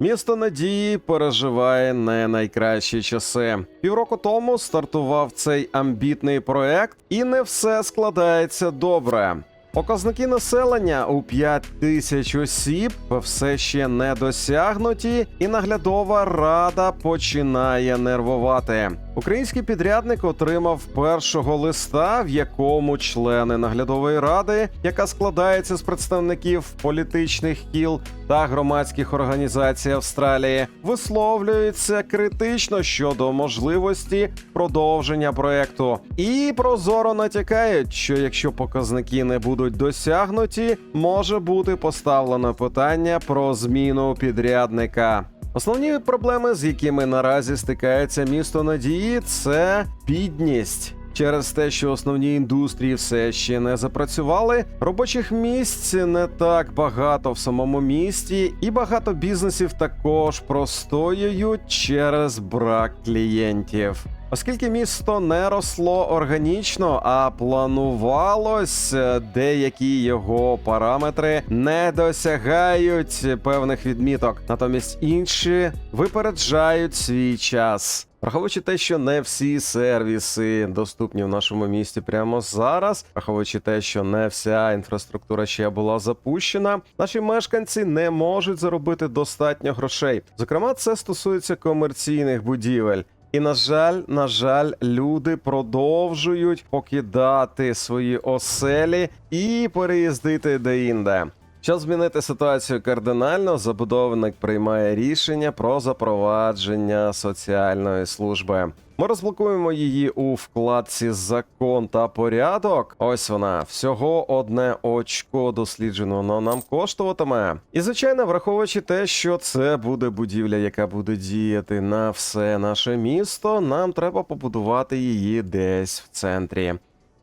Місто Надії переживає не найкращі часи. Півроку тому стартував цей амбітний проект, і не все складається добре. Показники населення у 5 тисяч осіб все ще не досягнуті, і наглядова рада починає нервувати. Український підрядник отримав першого листа, в якому члени наглядової ради, яка складається з представників політичних кіл та громадських організацій Австралії, висловлюються критично щодо можливості продовження проекту і прозоро натякають, що якщо показники не будуть досягнуті, може бути поставлено питання про зміну підрядника. Основні проблеми, з якими наразі стикається місто Надії, це бідність. Через те, що основні індустрії все ще не запрацювали, робочих місць не так багато в самому місті, і багато бізнесів також простоюють через брак клієнтів. Оскільки місто не росло органічно, а планувалось, е, деякі його параметри не досягають певних відміток, натомість інші випереджають свій час. Враховуючи те, що не всі сервіси доступні в нашому місті прямо зараз, враховуючи те, що не вся інфраструктура ще була запущена, наші мешканці не можуть заробити достатньо грошей. Зокрема, це стосується комерційних будівель. І на жаль, на жаль, люди продовжують покидати свої оселі і переїздити деінде. Щоб змінити ситуацію кардинально, забудовник приймає рішення про запровадження соціальної служби. Ми розблокуємо її у вкладці Закон та порядок. Ось вона всього одне очко досліджено воно нам коштуватиме. І звичайно, враховуючи те, що це буде будівля, яка буде діяти на все наше місто, нам треба побудувати її десь в центрі.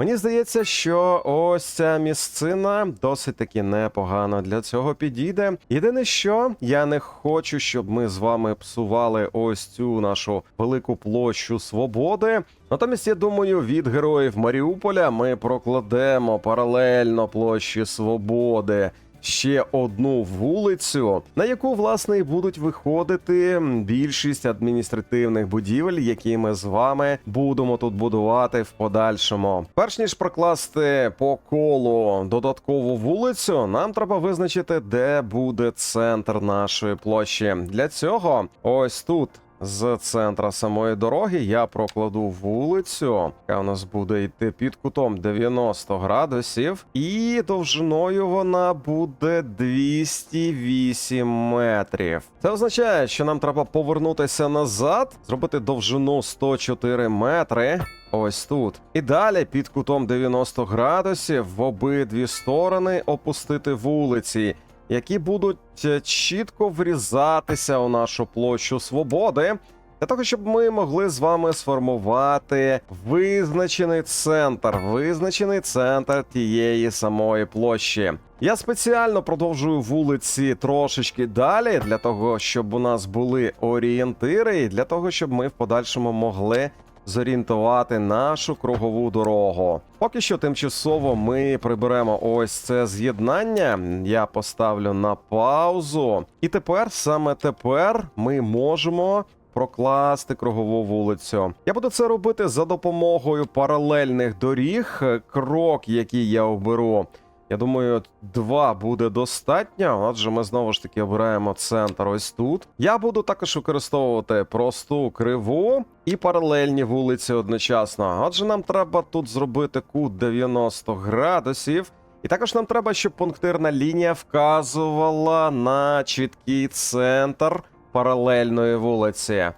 Мені здається, що ось ця місцина досить таки непогано для цього підійде. Єдине, що я не хочу, щоб ми з вами псували ось цю нашу велику площу свободи. Натомість, я думаю, від героїв Маріуполя ми прокладемо паралельно площі свободи. Ще одну вулицю, на яку власне будуть виходити більшість адміністративних будівель, які ми з вами будемо тут будувати в подальшому. Перш ніж прокласти по колу додаткову вулицю, нам треба визначити, де буде центр нашої площі. Для цього ось тут. З центра самої дороги я прокладу вулицю, яка у нас буде йти під кутом 90 градусів, і довжиною вона буде 208 метрів. Це означає, що нам треба повернутися назад, зробити довжину 104 метри. Ось тут. І далі під кутом 90 градусів в обидві сторони опустити вулиці, які будуть е, чітко врізатися у нашу площу свободи. Для того, щоб ми могли з вами сформувати визначений центр, визначений центр тієї самої площі. Я спеціально продовжую вулиці трошечки далі, для того, щоб у нас були орієнтири, і для того, щоб ми в подальшому могли зорієнтувати нашу кругову дорогу. Поки що тимчасово ми приберемо ось це з'єднання. Я поставлю на паузу. І тепер, саме тепер, ми можемо. Прокласти кругову вулицю. Я буду це робити за допомогою паралельних доріг. Крок, який я оберу. Я думаю, два буде достатньо. Отже, ми знову ж таки обираємо центр ось тут. Я буду також використовувати просту криву і паралельні вулиці одночасно. Отже, нам треба тут зробити кут 90 градусів. І також нам треба, щоб пунктирна лінія вказувала на чіткий центр паралельної вулиці.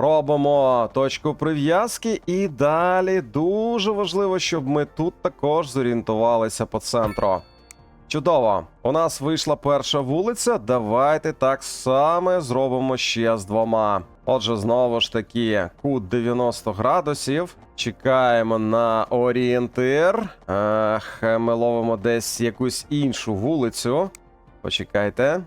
Робимо точку прив'язки, і далі дуже важливо, щоб ми тут також зорієнтувалися по центру. Чудово, у нас вийшла перша вулиця. Давайте так само зробимо ще з двома. Отже, знову ж таки, кут 90 градусів. Чекаємо на орієнтир. Ех, ми ловимо десь якусь іншу вулицю. Почекайте.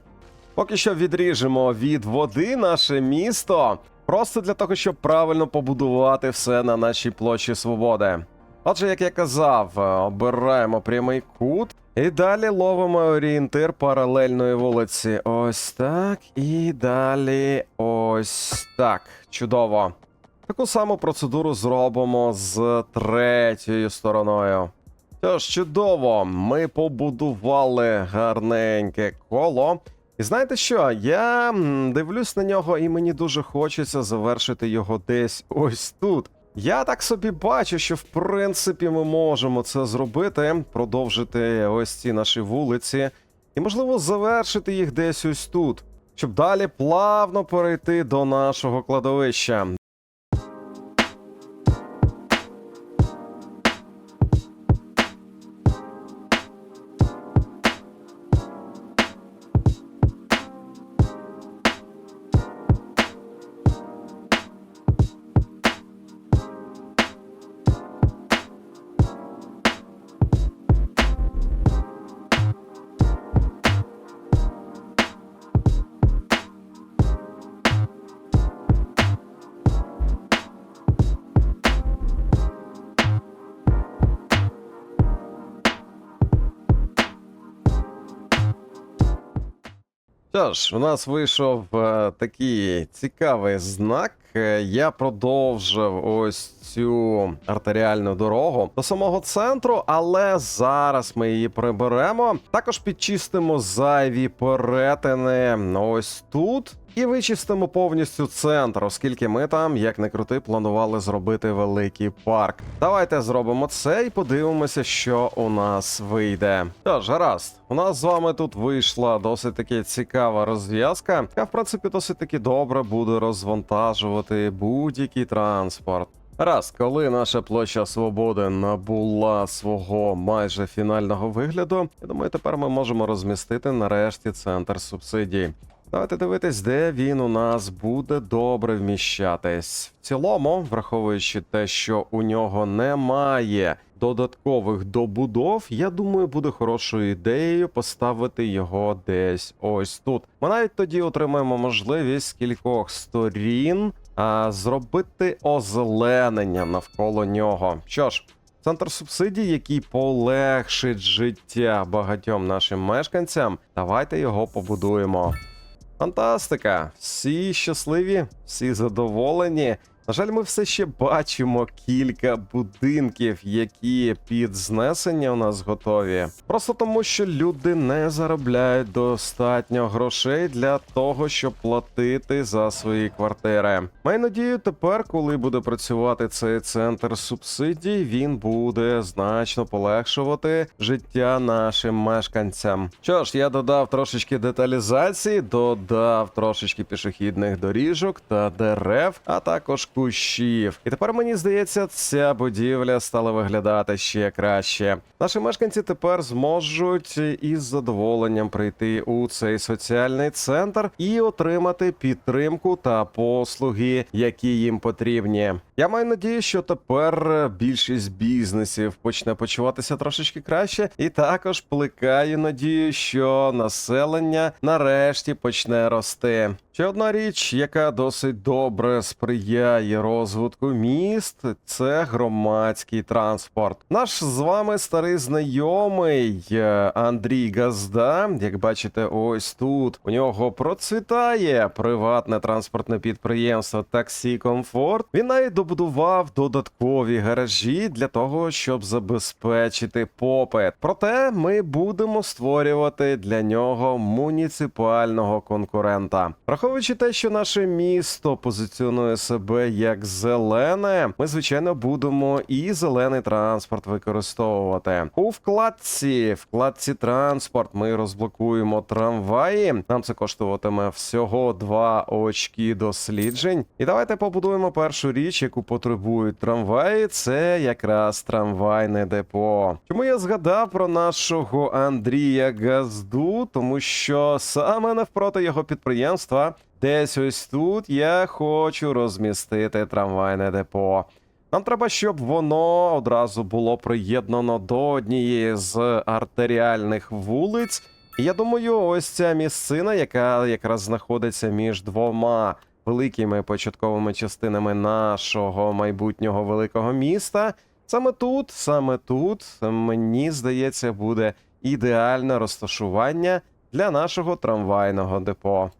Поки що відріжемо від води наше місто. Просто для того, щоб правильно побудувати все на нашій площі свободи. Отже, як я казав, е, обираємо прямий кут. І далі ловимо орієнтир паралельної вулиці. Ось так. І далі ось так. Чудово. Таку саму процедуру зробимо з третьою стороною. Тож, чудово, ми побудували гарненьке коло. І знаєте що? Я дивлюсь на нього, і мені дуже хочеться завершити його десь ось тут. Я так собі бачу, що в принципі ми можемо це зробити, продовжити ось ці наші вулиці, і можливо завершити їх десь ось тут, щоб далі плавно перейти до нашого кладовища. Що ж, у нас вийшов е, такий цікавий знак. Е, Я продовжив ось цю артеріальну дорогу до самого центру, але зараз ми її приберемо. Також підчистимо зайві перетини ось тут. І вичистимо повністю центр, оскільки ми там, як не крути, планували зробити великий парк. Давайте зробимо це і подивимося, що у нас вийде. Тож, гаразд, у нас з вами тут вийшла досить таки цікава розв'язка, яка в принципі досить таки добре буде розвантажувати будь-який транспорт. Раз, коли наша площа свободи набула свого майже фінального вигляду, я думаю, тепер ми можемо розмістити нарешті центр субсидій. Давайте дивитись, де він у нас буде добре вміщатись. В цілому, враховуючи те, що у нього немає додаткових добудов, я думаю, буде хорошою ідеєю поставити його десь ось тут. Ми навіть тоді отримаємо можливість кількох сторін а, зробити озеленення навколо нього. Що ж. Центр субсидій, який полегшить життя багатьом нашим мешканцям, давайте його побудуємо. Фантастика! Всі щасливі, всі задоволені. На жаль, ми все ще бачимо кілька будинків, які під знесення у нас готові. Просто тому, що люди не заробляють достатньо грошей для того, щоб платити за свої квартири. Маю надію, тепер, коли буде працювати цей центр субсидій, він буде значно полегшувати життя нашим мешканцям. Що ж, я додав трошечки деталізації, додав трошечки пішохідних доріжок та дерев, а також кущів. І тепер мені здається, ця будівля стала виглядати ще краще. Наші мешканці тепер зможуть із задоволенням прийти у цей соціальний центр і отримати підтримку та послуги, які їм потрібні. Я маю надію, що тепер більшість бізнесів почне почуватися трошечки краще, і також плекаю надію, що населення нарешті почне рости. Ще одна річ, яка досить добре сприяє розвитку міст, це громадський транспорт. Наш з вами старий знайомий е, Андрій Газда. Як бачите, ось тут у нього процвітає приватне транспортне підприємство Таксі Комфорт. Він навіть добудував додаткові гаражі для того, щоб забезпечити попит. Проте ми будемо створювати для нього муніципального конкурента. Враховуючи те, що наше місто позиціонує себе як зелене, ми звичайно будемо і зелений транспорт використовувати. У вкладці, вкладці транспорт, ми розблокуємо трамваї. Нам це коштуватиме всього два очки досліджень. І давайте побудуємо першу річ, яку потребують трамваї. Це якраз трамвайне депо. Чому я згадав про нашого Андрія Газду? Тому що саме навпроти його підприємства. Десь ось тут я хочу розмістити трамвайне депо. Нам треба, щоб воно одразу було приєднано до однієї з артеріальних вулиць. І я думаю, ось ця місцина, яка якраз знаходиться між двома великими початковими частинами нашого майбутнього великого міста. Саме тут, саме тут, мені здається, буде ідеальне розташування для нашого трамвайного депо.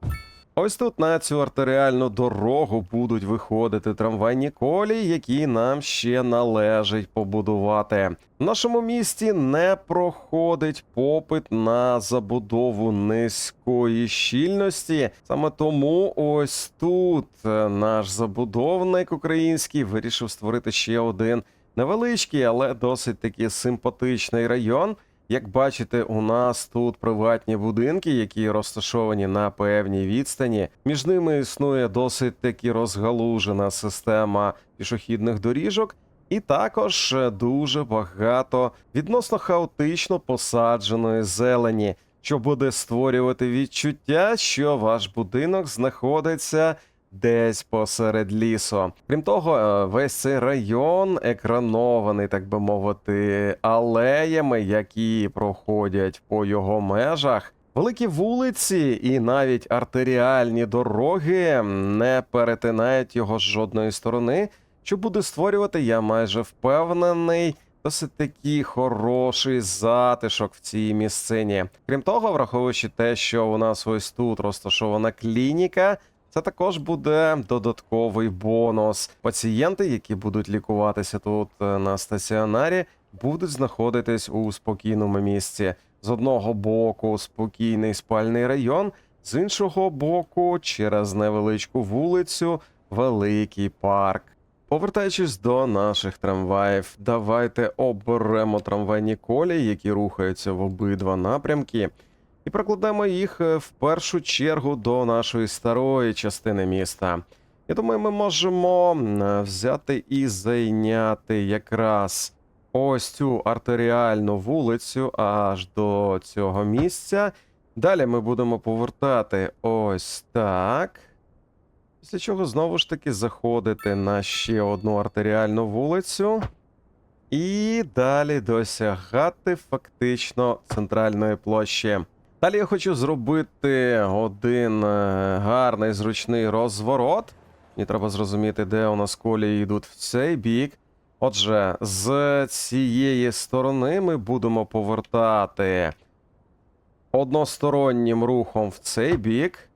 Ось тут на цю артеріальну дорогу будуть виходити трамвайні колії, які нам ще належить побудувати. В нашому місті не проходить попит на забудову низької щільності. Саме тому ось тут е, наш забудовник український вирішив створити ще один невеличкий, але досить таки симпатичний район. Як бачите, у нас тут приватні будинки, які розташовані на певній відстані. Між ними існує досить таки розгалужена система пішохідних доріжок, і також е, дуже багато відносно хаотично посадженої зелені, що буде створювати відчуття, що ваш будинок знаходиться десь посеред лісу. Крім того, е, весь цей район екранований, так би мовити, алеями, які проходять по його межах. Великі вулиці і навіть артеріальні дороги не перетинають його з жодної сторони, що буде створювати, я майже впевнений, досить такий хороший затишок в цій місцині. Крім того, враховуючи те, що у нас ось тут розташована клініка, це також буде додатковий бонус. Пацієнти, які будуть лікуватися тут е, на стаціонарі, будуть знаходитись у спокійному місці. З одного боку спокійний спальний район, з іншого боку, через невеличку вулицю, великий парк. Повертаючись до наших трамваїв, давайте оберемо трамвайні колії, які рухаються в обидва напрямки, і прокладемо їх е, в першу чергу до нашої старої частини міста. Я думаю, ми можемо е, взяти і зайняти якраз ось цю артеріальну вулицю аж до цього місця. Далі ми будемо повертати ось так. Після чого знову ж таки заходити на ще одну артеріальну вулицю. І далі досягати фактично центральної площі. Далі я хочу зробити один е, гарний зручний розворот. Мені треба зрозуміти, де у нас колії йдуть в цей бік. Отже, з цієї сторони ми будемо повертати одностороннім рухом в цей бік.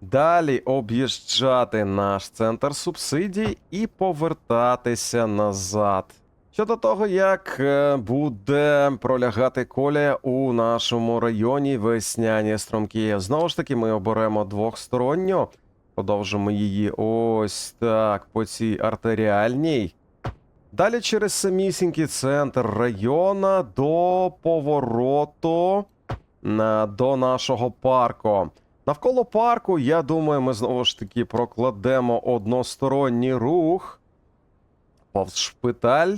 Далі об'їжджати наш центр субсидій і повертатися назад. Щодо того, як е, буде пролягати колія у нашому районі весняні струмки. Знову ж таки, ми оберемо двохсторонню, продовжимо її ось так по цій артеріальній. Далі через самісінький центр района до повороту до нашого парку. Навколо парку, я думаю, ми знову ж таки прокладемо односторонній рух повз шпиталь.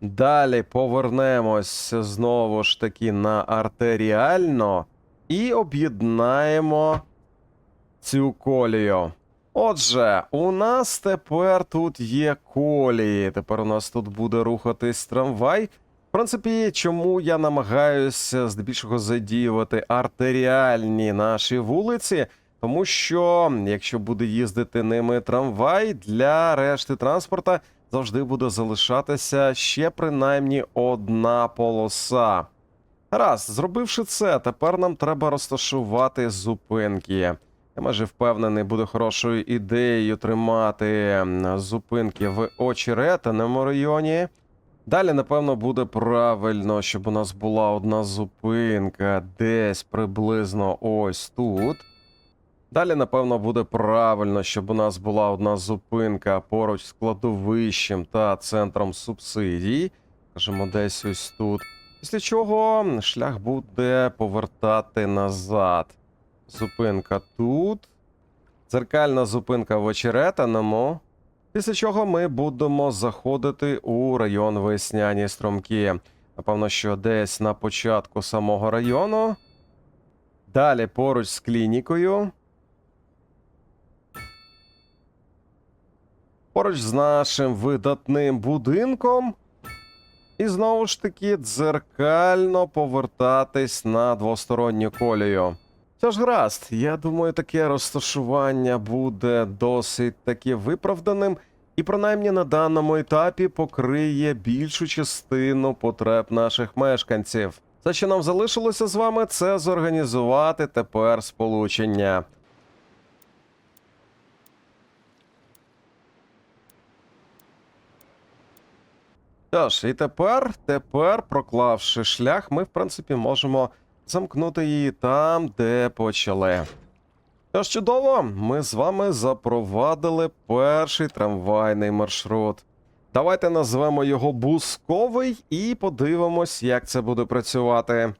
Далі повернемось знову ж таки на артеріально і об'єднаємо цю колію. Отже, у нас тепер тут є колії. Тепер у нас тут буде рухатись трамвай. В принципі, чому я намагаюся здебільшого задіювати артеріальні наші вулиці, тому що якщо буде їздити ними трамвай, для решти транспорта завжди буде залишатися ще принаймні одна полоса. Раз, зробивши це, тепер нам треба розташувати зупинки. Я майже впевнений, буде хорошою ідеєю тримати зупинки в очеретиному районі. Далі, напевно, буде правильно, щоб у нас була одна зупинка десь приблизно ось тут. Далі, напевно, буде правильно, щоб у нас була одна зупинка поруч з кладовищем та центром субсидій. Скажімо, десь ось тут. Після чого шлях буде повертати назад. Зупинка тут. Дзеркальна зупинка в очеретиному. Після чого ми будемо заходити у район весняні струмки. Напевно, що десь на початку самого району. Далі поруч з клінікою. Поруч з нашим видатним будинком. І знову ж таки дзеркально повертатись на двосторонню колію. Що ж, гаразд, я думаю, таке розташування буде досить таки виправданим. і принаймні на даному етапі покриє більшу частину потреб наших мешканців. Все, що нам залишилося з вами, це зорганізувати тепер сполучення. Тож, і тепер, тепер, проклавши шлях, ми, в принципі, можемо замкнути її там, де почали. Тож чудово, ми з вами запровадили перший трамвайний маршрут. Давайте назвемо його бусковий і подивимось, як це буде працювати.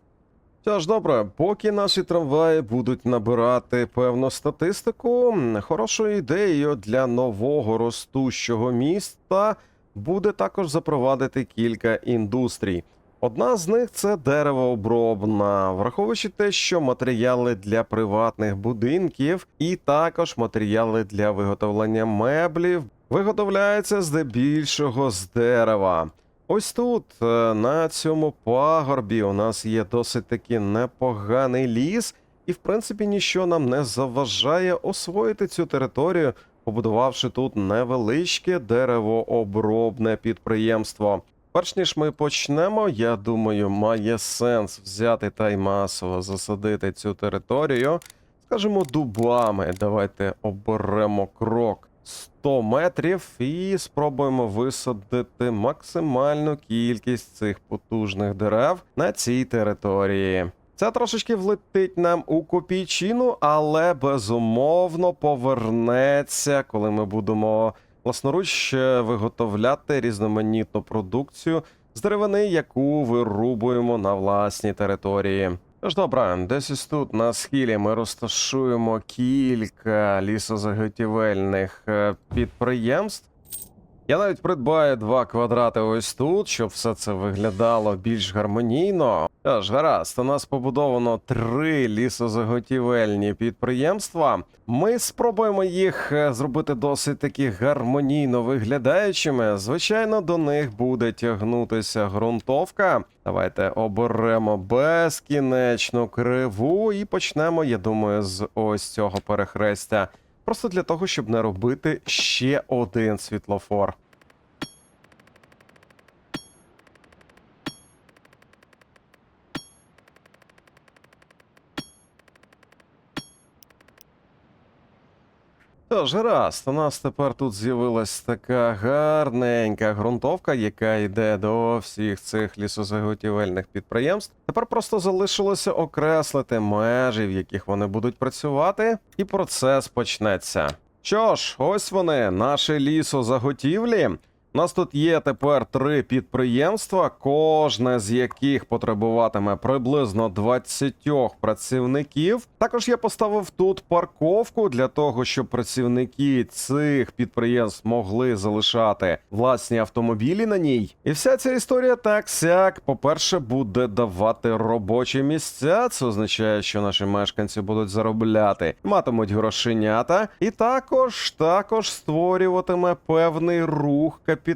Що ж, добре, поки наші трамваї будуть набирати певну статистику, хорошою ідеєю для нового ростущого міста буде також запровадити кілька індустрій. Одна з них це деревообробна, враховуючи те, що матеріали для приватних будинків і також матеріали для виготовлення меблів виготовляються здебільшого з дерева. Ось тут, е, на цьому пагорбі, у нас є досить таки непоганий ліс, і в принципі нічого нам не заважає освоїти цю територію, побудувавши тут невеличке деревообробне підприємство. Перш ніж ми почнемо, я думаю, має сенс взяти та й масово засадити цю територію, скажімо, дубами. Давайте оберемо крок 100 метрів і спробуємо висадити максимальну кількість цих потужних дерев на цій території. Це трошечки влетить нам у копійчину, але безумовно повернеться, коли ми будемо власноруч е, виготовляти різноманітну продукцію з деревини, яку вирубуємо на власній території. Тож добре, десь ось тут на схилі ми розташуємо кілька лісозаготівельних е, підприємств. Я навіть придбаю два квадрати ось тут, щоб все це виглядало більш гармонійно. Тож, гаразд, у нас побудовано три лісозаготівельні підприємства. Ми спробуємо їх е, зробити досить таки гармонійно виглядаючими. Звичайно, до них буде тягнутися ґрунтовка. Давайте оберемо безкінечну криву і почнемо, я думаю, з ось цього перехрестя. Просто для того, щоб не робити ще один світлофор. Тож, раз, у нас тепер тут з'явилась така гарненька ґрунтовка, яка йде до всіх цих лісозаготівельних підприємств. Тепер просто залишилося окреслити межі, в яких вони будуть працювати, і процес почнеться. Що ж, ось вони, наші лісозаготівлі. У нас тут є тепер три підприємства, кожне з яких потребуватиме приблизно 20 працівників. Також я поставив тут парковку для того, щоб працівники цих підприємств могли залишати власні автомобілі на ній. І вся ця історія так сяк, по-перше, буде давати робочі місця. Це означає, що наші мешканці будуть заробляти, матимуть грошенята, і також також створюватиме певний рух капіталу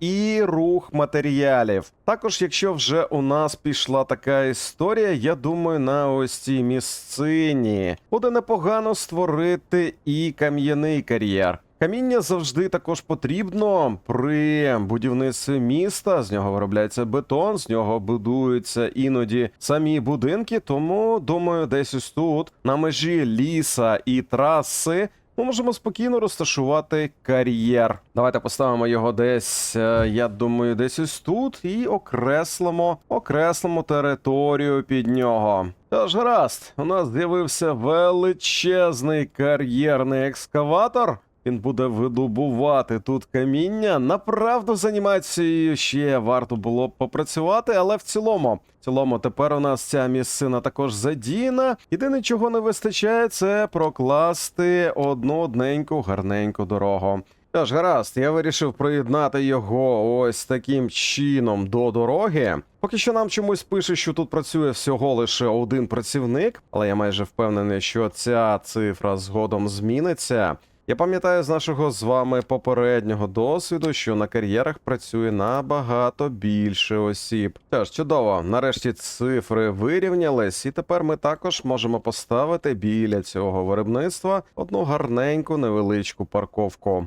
і рух матеріалів. Також, якщо вже у нас пішла така історія, я думаю, на ось цій місцині буде непогано створити і кам'яний кар'єр. Каміння завжди також потрібно при будівництві міста. З нього виробляється бетон, з нього будуються іноді самі будинки. Тому думаю, десь ось тут, на межі ліса і траси, ми можемо спокійно розташувати кар'єр. Давайте поставимо його десь, е, я думаю, десь ось тут, і окреслимо, окреслимо територію під нього. Тож гаразд, у нас з'явився величезний кар'єрний екскаватор. Він буде видобувати тут каміння. Направду з анімацією ще варто було б попрацювати, але в цілому, в цілому, тепер у нас ця місцина також задіяна. Єдине, чого не вистачає, це прокласти одну одненьку гарненьку дорогу. Тож, гаразд, я вирішив приєднати його ось таким чином до дороги. Поки що нам чомусь пише, що тут працює всього лише один працівник, але я майже впевнений, що ця цифра згодом зміниться. Я пам'ятаю з нашого з вами попереднього досвіду, що на кар'єрах працює набагато більше осіб. Теж чудово, нарешті цифри вирівнялись, і тепер ми також можемо поставити біля цього виробництва одну гарненьку невеличку парковку.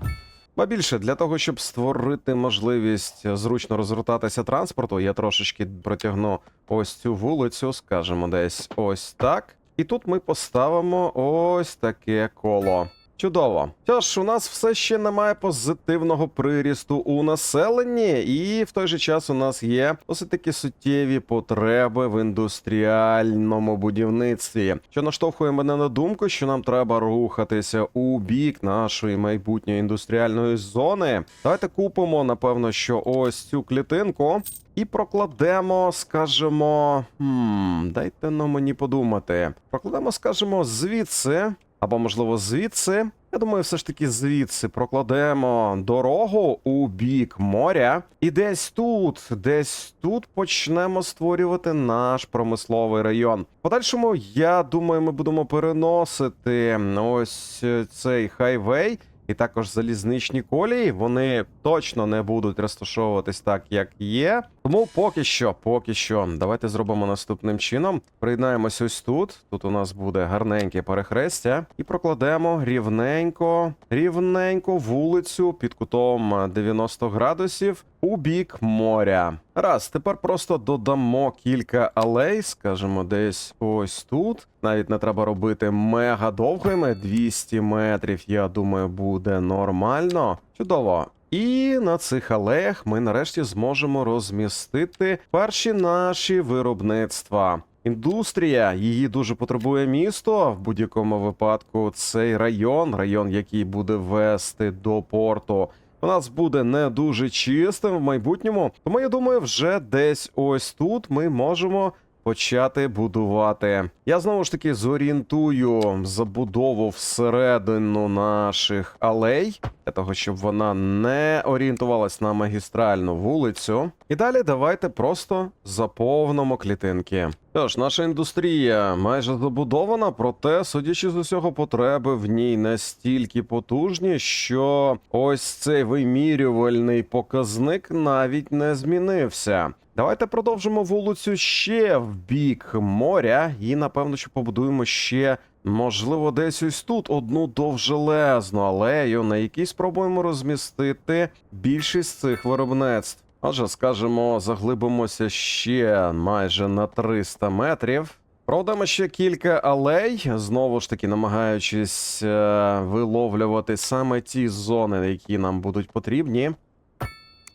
Ба більше для того, щоб створити можливість зручно розгортатися транспорту, я трошечки протягну ось цю вулицю, скажімо, десь ось так. І тут ми поставимо ось таке коло. Чудово. Тож, у нас все ще немає позитивного прирісту у населенні, і в той же час у нас є досить такі суттєві потреби в індустріальному будівництві, що наштовхує мене на думку, що нам треба рухатися у бік нашої майбутньої індустріальної зони. Давайте купимо, напевно, що ось цю клітинку. І прокладемо, скажімо, хм, дайте ну мені подумати. Прокладемо, скажімо, звідси, або, можливо, звідси. Я думаю, все ж таки звідси прокладемо дорогу у бік моря. І десь тут, десь тут почнемо створювати наш промисловий район. Подальшому, я думаю, ми будемо переносити ось цей хайвей. І також залізничні колії вони точно не будуть розташовуватись так, як є. Тому поки що, поки що, давайте зробимо наступним чином. Приєднаємось ось тут. Тут у нас буде гарненьке перехрестя, і прокладемо рівненько, рівненько вулицю під кутом 90 градусів у бік моря. Раз, тепер просто додамо кілька алей, скажімо, десь ось тут. Навіть не треба робити мега довгими. 200 метрів, я думаю, буде нормально. Чудово. І на цих алеях ми нарешті зможемо розмістити перші наші виробництва. Індустрія її дуже потребує місто. В будь-якому випадку цей район, район, який буде вести до порту. У нас буде не дуже чистим в майбутньому, тому я думаю, вже десь ось тут ми можемо почати будувати. Я знову ж таки зорієнтую забудову всередину наших алей, для того, щоб вона не орієнтувалась на магістральну вулицю. І далі давайте просто заповнимо клітинки. Тож, наша індустрія майже забудована, проте, судячи з усього, потреби в ній настільки потужні, що ось цей вимірювальний показник навіть не змінився. Давайте продовжимо вулицю ще в бік моря, і напевно, що побудуємо ще, можливо, десь ось тут одну довжелезну алею, на якій спробуємо розмістити більшість цих виробництв. Отже, скажімо, заглибимося ще майже на 300 метрів. Продамо ще кілька алей, знову ж таки, намагаючись е, виловлювати саме ті зони, які нам будуть потрібні.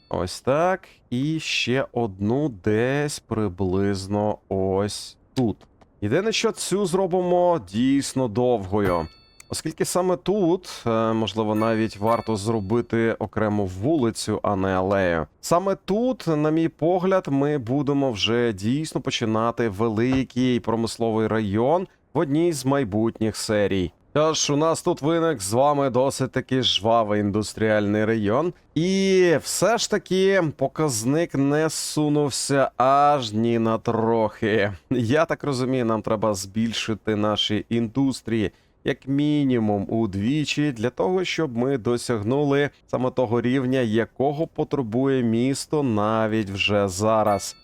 Ось так. І ще одну десь приблизно ось тут. Єдине, що цю зробимо дійсно довгою. Оскільки саме тут, е, можливо, навіть варто зробити окрему вулицю, а не алею. Саме тут, на мій погляд, ми будемо вже дійсно починати великий промисловий район в одній з майбутніх серій. Тож у нас тут виник з вами досить таки жвавий індустріальний район, і все ж таки показник не сунувся аж ні на трохи. Я так розумію, нам треба збільшити наші індустрії як мінімум удвічі для того, щоб ми досягнули саме того рівня, якого потребує місто навіть вже зараз.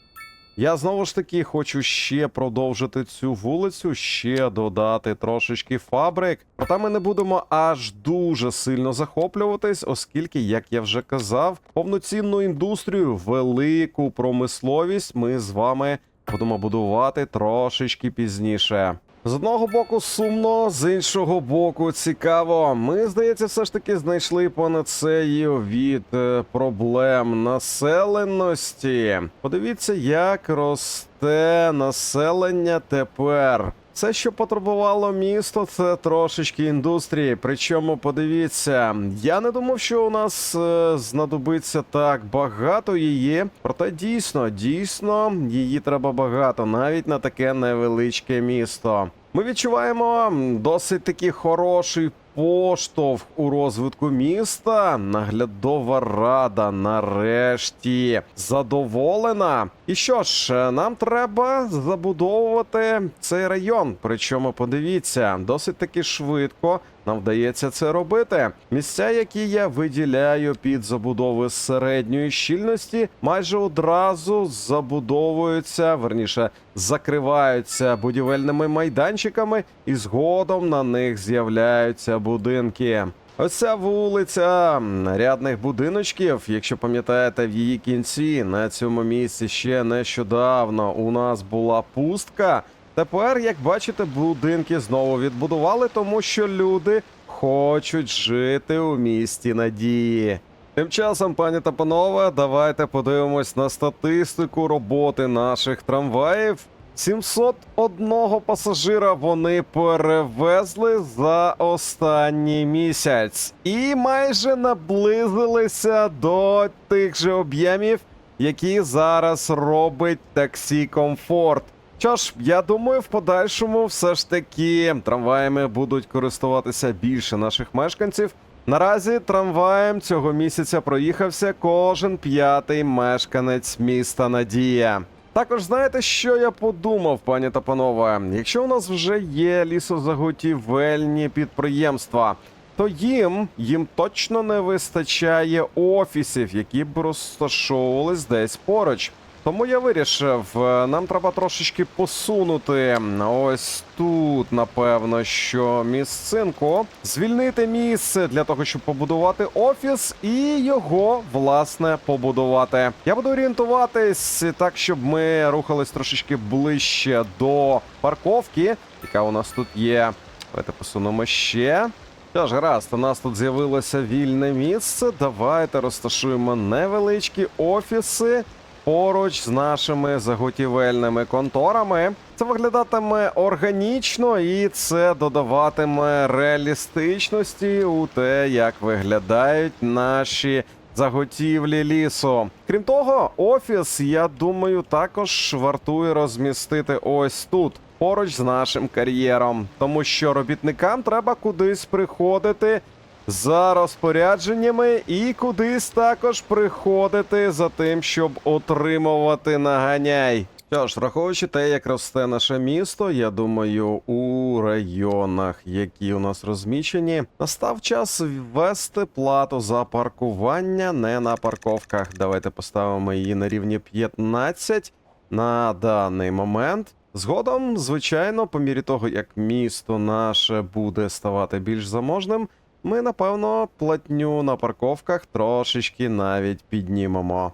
Я знову ж таки хочу ще продовжити цю вулицю, ще додати трошечки фабрик. Проте ми не будемо аж дуже сильно захоплюватись, оскільки, як я вже казав, повноцінну індустрію, велику промисловість ми з вами будемо будувати трошечки пізніше. З одного боку сумно, з іншого боку цікаво. Ми, здається, все ж таки знайшли панацею від е, проблем населеності. Подивіться, як росте населення тепер. Все, що потребувало місто, це трошечки індустрії. Причому подивіться, я не думав, що у нас е, знадобиться так багато її. Проте дійсно, дійсно, її треба багато, навіть на таке невеличке місто. Ми відчуваємо досить таки хороший поштовх у розвитку міста. Наглядова рада нарешті задоволена. І що ж, нам треба забудовувати цей район. Причому подивіться, досить таки швидко. Нам вдається це робити. Місця, які я виділяю під забудови середньої щільності, майже одразу забудовуються, верніше закриваються будівельними майданчиками, і згодом на них з'являються будинки. Ось ця вулиця нарядних будиночків. Якщо пам'ятаєте, в її кінці на цьому місці ще нещодавно у нас була пустка. Тепер, як бачите, будинки знову відбудували, тому що люди хочуть жити у місті надії. Тим часом, пані та панове, давайте подивимось на статистику роботи наших трамваїв. 701 пасажира вони перевезли за останній місяць і майже наблизилися до тих же об'ємів, які зараз робить таксі Комфорт. Що ж, я думаю, в подальшому все ж таки трамваями будуть користуватися більше наших мешканців. Наразі трамваєм цього місяця проїхався кожен п'ятий мешканець міста Надія. Також знаєте, що я подумав, пані та панове? Якщо у нас вже є лісозаготівельні підприємства, то їм їм точно не вистачає офісів, які б розташовувались десь поруч. Тому я вирішив, е, нам треба трошечки посунути ось тут, напевно, що місцинку, звільнити місце для того, щоб побудувати офіс, і його власне побудувати. Я буду орієнтуватись так, щоб ми рухались трошечки ближче до парковки, яка у нас тут є. Давайте посунемо ще. Що ж, гаразд, у нас тут з'явилося вільне місце. Давайте розташуємо невеличкі офіси поруч з нашими заготівельними конторами. Це виглядатиме органічно і це додаватиме реалістичності у те, як виглядають наші заготівлі лісу. Крім того, офіс, я думаю, також вартує розмістити ось тут. Поруч з нашим кар'єром, тому що робітникам треба кудись приходити за розпорядженнями і кудись також приходити за тим, щоб отримувати наганяй. Що ж, враховуючи те, як росте наше місто, я думаю, у районах, які у нас розміщені, настав час ввести плату за паркування не на парковках. Давайте поставимо її на рівні 15 на даний момент. Згодом, звичайно, по мірі того, як місто наше буде ставати більш заможним, ми, напевно, платню на парковках трошечки навіть піднімемо.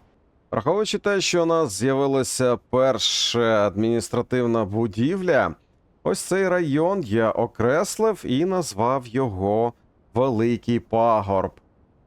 Враховуючи те, що у нас з'явилася перша адміністративна будівля, ось цей район я окреслив і назвав його Великий Пагорб.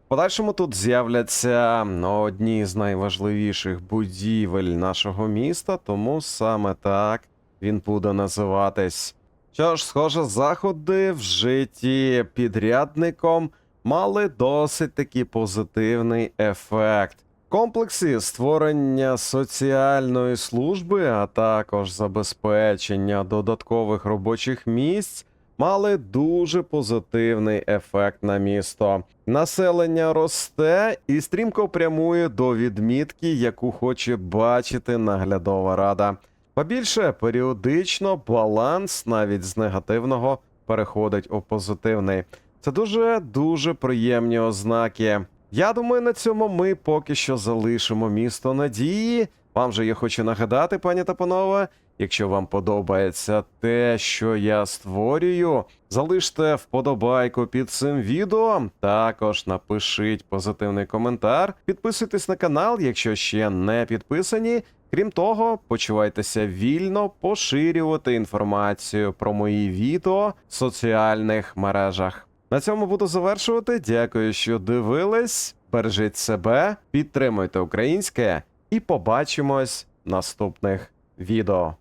В подальшому тут з'являться ну, одні з найважливіших будівель нашого міста, тому саме так він буде називатись. Що ж, схоже, заходи, вжиті підрядником, мали досить таки позитивний ефект. В комплексі створення соціальної служби, а також забезпечення додаткових робочих місць мали дуже позитивний ефект на місто. Населення росте і стрімко прямує до відмітки, яку хоче бачити наглядова рада. Побільше періодично баланс навіть з негативного переходить у позитивний. Це дуже дуже приємні ознаки. Я думаю, на цьому ми поки що залишимо місто надії. Вам же я хочу нагадати, пані та панове, якщо вам подобається те, що я створюю, залиште вподобайку під цим відео. Також напишіть позитивний коментар. Підписуйтесь на канал, якщо ще не підписані. Крім того, почувайтеся вільно поширювати інформацію про мої відео в соціальних мережах. На цьому буду завершувати. Дякую, що дивились. Бережіть себе, підтримуйте українське і побачимось в наступних відео.